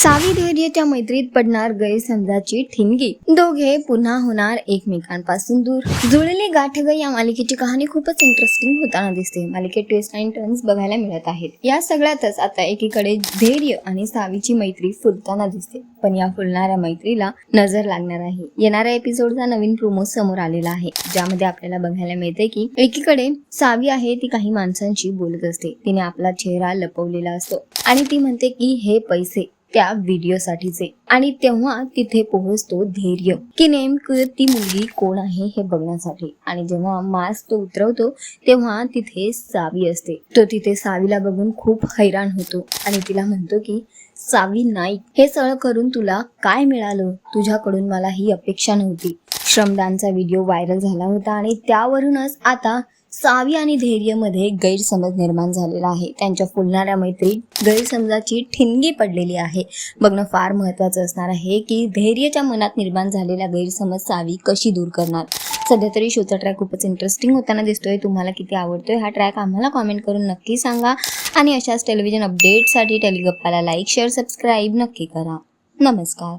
सावी धैर्यच्या मैत्रीत पडणार गैरसमजाची ठिणगी. दोघे पुन्हा होणार एकमेकांपासून दूर. जुळलेली गाठ ग या मालिकेची कहाणी खूपच इंटरेस्टिंग होताना दिसते. मालिकेत ट्विस्ट अँड टर्न्स बघायला मिळत आहेत. या सगळ्यातच आता एकीकडे धैर्य आणि सावीची मैत्री फुलताना दिसते. पण या फुलणाऱ्या मैत्रीला नजर लागणार आहे. येणाऱ्या एपिसोडचा नवीन प्रोमो समोर आलेला आहे. ज्यामध्ये आपल्याला बघायला मिळते की एकीकडे सावी आहे ती काही माणसांशी बोलत असते. तिने आपला चेहरा लपवलेला असतो. आणि ती म्हणते की हे पैसे. त्या व्हिडिओसाठीचे. आणि तेव्हा तिथे पोहोचतो धैर्य. की नेमकं ती मुलगी कोण आहे हे बघण्यासाठी. आणि जेव्हा मास्क तो उतरवतो तेव्हा तिथे सावी असते. तो तिथे सावीला बघून खूप हैराण होतो. आणि तिला म्हणतो की सावी नाईक हे सगळं करून तुला काय मिळालं? तुझ्याकडून मला ही अपेक्षा नव्हती. श्रमदानचा व्हिडिओ व्हायरल झाला होता आणि त्यावरूनच आता सावी आणि धैर्यमध्ये गैरसमज निर्माण झालेला आहे. त्यांच्या फुलणाऱ्या मैत्रीत गैरसमजाची ठिणगी पडलेली आहे. बघणं फार महत्त्वाचं असणार आहे की धैर्यच्या मनात निर्माण झालेला गैरसमज सावी कशी दूर करणार? सध्या तरी शोचा ट्रॅक खूपच इंटरेस्टिंग होताना दिसतोय. तुम्हाला किती आवडतोय हा ट्रॅक आम्हाला कॉमेंट करून नक्की सांगा. आणि अशाच टेलिव्हिजन अपडेटसाठी टेलिगप्पाला लाईक शेअर सबस्क्राईब नक्की करा. नमस्कार.